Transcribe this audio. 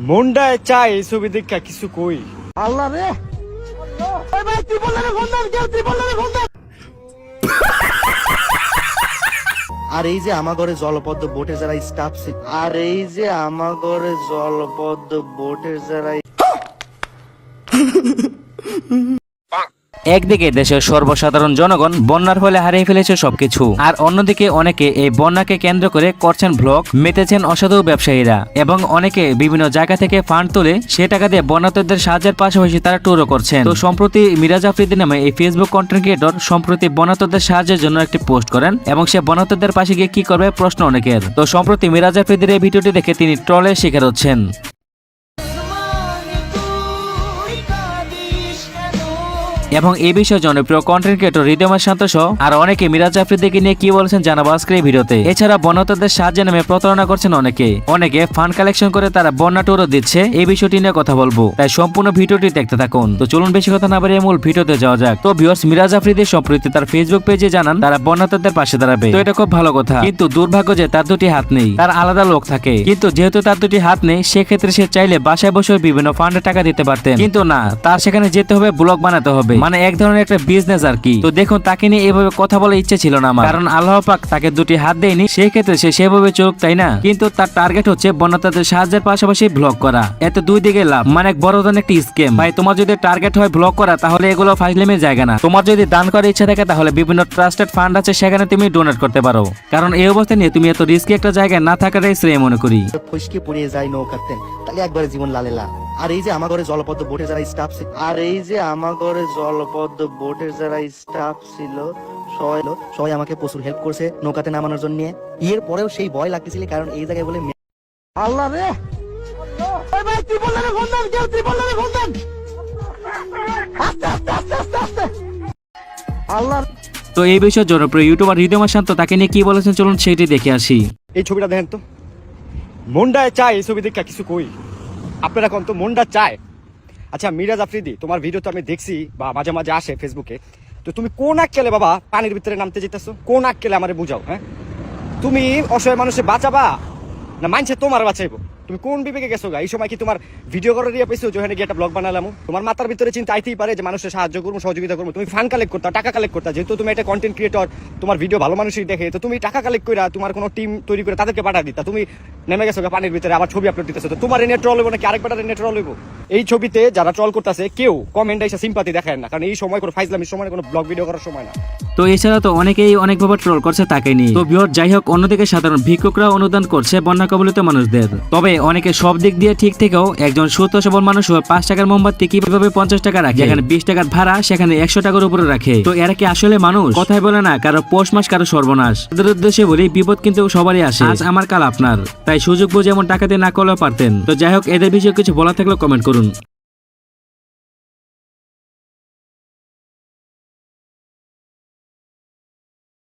মন্ডায় চাই এই ছবি দেখা কিছু কই? আল্লাহ রে। আর এই যে আমার ঘরে জলপদ্ম বোটে যারা স্টাফ আর এই যে আমাগরে ঘরে জলপদ্ম বোটের যারা একদিকে দেশের সর্বসাধারণ জনগণ বন্যার ফলে হারিয়ে ফেলেছে সবকিছু, আর অন্যদিকে অনেকে এই বন্যাকে কেন্দ্র করে করছেন ব্লগ, মেতেছেন অসাধু ব্যবসায়ীরা, এবং অনেকে বিভিন্ন জায়গা থেকে ফান্ড তুলে সে টাকা দিয়ে বন্যাতদের সাহায্যের পাশাপাশি তারা ট্যুরও করছেন। তো সম্প্রতি মিরাজ আফ্রিদি নামে এই ফেসবুক কন্টেন্ট ক্রিয়েটর সম্প্রতি বন্যাতদের সাহায্যের জন্য একটি পোস্ট করেন, এবং সে বন্যাতদের পাশে গিয়ে কি করবে প্রশ্ন অনেকের। তো সম্প্রতি মিরাজ আফ্রিদির এই ভিডিওটি দেখে তিনি ট্রলের শিকার হচ্ছেন। এবং এই বিষয়ে জনপ্রিয় কন্টেন্ট ক্রিয়েটর হৃদয় শান্ত সহ আর অনেকে মিরাজ আফ্রিদিকে নিয়ে কি বলেছেন জানাব আজকের এই ভিডিওতে। এছাড়া বন্যতাদের সাহায্যে নামে প্রতারণা করছেন অনেকে। অনেকে ফান্ড কালেকশন করে তারা বন্যা টুরও দিচ্ছে এই বিষয়টি নিয়ে কথা বলব। তাই সম্পূর্ণ ভিডিওটি দেখতে থাকুন। তো চলুন বেশি কথা না বাড়িয়ে মূল ভিডিওতে যাওয়া যাক। তো ভিউয়ার্স মিরাজ আফ্রিদি সম্প্রতি তার ফেসবুক পেজে জানান, তারা বন্যাতাদের পাশে দাঁড়াবে। তো এটা খুব ভালো কথা। কিন্তু দুর্ভাগ্য যে তার দুটি হাত নেই। তার আলাদা লোক থাকে। কিন্তু যেহেতু তার দুটি হাত নেই, সেক্ষেত্রে সে চাইলে বাসায় বসে বিভিন্ন ফান্ডে টাকা দিতে পারতেন। কিন্তু না, তার সেখানে যেতে হবে ব্লগ বানাতে হবে। মানে এক ধরনের একটা বিজনেস আর কি তো দেখুন, তাকে নিয়ে এভাবে কথা বলার ইচ্ছে ছিল না আমার। কারণ আল্লাহ পাক তাকে দুটি হাত দেয়নি, সেই ক্ষেত্রে সে সেভাবে চোখ তাই না? কিন্তু তার টার্গেট হচ্ছে বন্যতাদের সাহায্যের পাশাপাশি ব্লগ করা। এতে দুই দিকে লাভ। মানে এক বড় ধরনের একটি স্কেম ভাই, তোমার যদি টার্গেট হয় ব্লগ করা, তাহলে এগুলো ফাইজলেমের জায়গা না। তোমার যদি দান করার ইচ্ছা থাকে, তাহলে বিভিন্ন ট্রাস্টেড ফান্ড আছে, সেখানে তুমি ডোনেট করতে পারো। কারণ এই অবস্থা নিয়ে তুমি এত রিস্কি একটা জায়গায় না থাকাটাই শ্রেয় মনে করি। ফসকে পড়িয়ে যায় নৌকাতেন তাহলে একবারে জীবন লালেলা আর এই যে আমার ঘরে জলপদ্ম বোটের যারা স্টাফ ছিল আর এই যে আমার ঘরে জলপদ্ম বোটের যারা স্টাফ ছিল সবাই সবাই আমাকে প্রচুর হেল্প করছে নৌকাতে নামানোর জন্য। এর পরেও সেই ভয় লাগতেছিল কারণ এই জায়গায় বলে আল্লাহ রে! ওই ভাই তুই বললে রে ফোন দেন কেউ তুই বললে রে ফোন দেন আস্তে আস্তে আস্তে আস্তে আস্তে! আল্লাহ তো এই বিষয়ে জনপ্রিয় ইউটিউবার হৃদয় শান্ত তাকে নিয়ে কি বলেছেন? চলুন সেটি দেখে আসি। এই ছবিটা দেখেন তো। মন্ডায় চাই এই ছবি দেখা কিছু কই? আপনারা কোন তো মনটা চায়? আচ্ছা মিরাজ আফ্রিদি তোমার ভিডিও তো আমি দেখছি বা মাঝে মাঝে আসে ফেসবুকে তো তুমি কোন আক্কেলে বাবা পানির ভিতরে নামতে যেতেছো? কোন আক্কেলে আমার বুঝাও হ্যাঁ? তুমি অসহায় মানুষে বাঁচাবা না মানছে তোমার বাঁচাইবো? তুমি কোন বিবেকে গেছো গা? এই সময় কি তোমার ভিডিও করার ইয়ে পেয়েছ যেখানে গিয়ে একটা ব্লগ বানালাম? তোমার মাথার ভিতরে চিন্তা আইতেই পারে যে মানুষের সাহায্য করব, সহযোগিতা করব। তুমি ফান্ড কালেক্ট করতা, টাকা কালেক্ট করতা। যেহেতু তুমি একটা কন্টেন্ট ক্রিয়েটর তোমার ভিডিও ভালো মানুষই দেখে, তো তুমি টাকা কালেক্ট করে তোমার কোনো টিম তৈরি করে তাদেরকে পাঠা দিতা। তুমি নেমে গেছো গা পানির ভিতরে, আবার ছবি আপলোড দিতেছো। তো তোমার এনে ট্রল হইব নাকি আরেকবার এনে ট্রল হইব? এই ছবিতে যারা ট্রল করতেছে, কেউ কমেন্ট এসে সিম্পাতি দেখায় না। কারণ এই সময় কোনো ফাইজলামির সময়, কোনো ব্লগ ভিডিও করার সময় না। তো এছাড়া তো অনেকেই অনেকভাবে ট্রল করছে তাকে নিয়ে। তো বিহর যাই হোক, অন্যদিকে সাধারণ ভিক্ষুকরা অনুদান করছে বন্যা কবলিত মানুষদের। তবে অনেকে সব দিক দিয়ে ঠিক থেকেও একজন সুস্থ সবল মানুষ হয়ে পাঁচ টাকার মোমবাতি কীভাবে পঞ্চাশ টাকা রাখে? যেখানে বিশ টাকার ভাড়া, সেখানে একশো টাকার উপরে রাখে। তো এরা কি আসলে মানুষ? কথাই বলে না, কারও পৌষ মাস, কারও সর্বনাশ। এদের উদ্দেশ্যে বলি, বিপদ কিন্তু সবারই আসে। আমার কাল আপনার। তাই সুযোগ বুঝে এমন টাকা দিয়ে না করলেও পারতেন। তো যাই হোক, এদের বিষয়ে কিছু বলা থাকলেও কমেন্ট করুন। turun.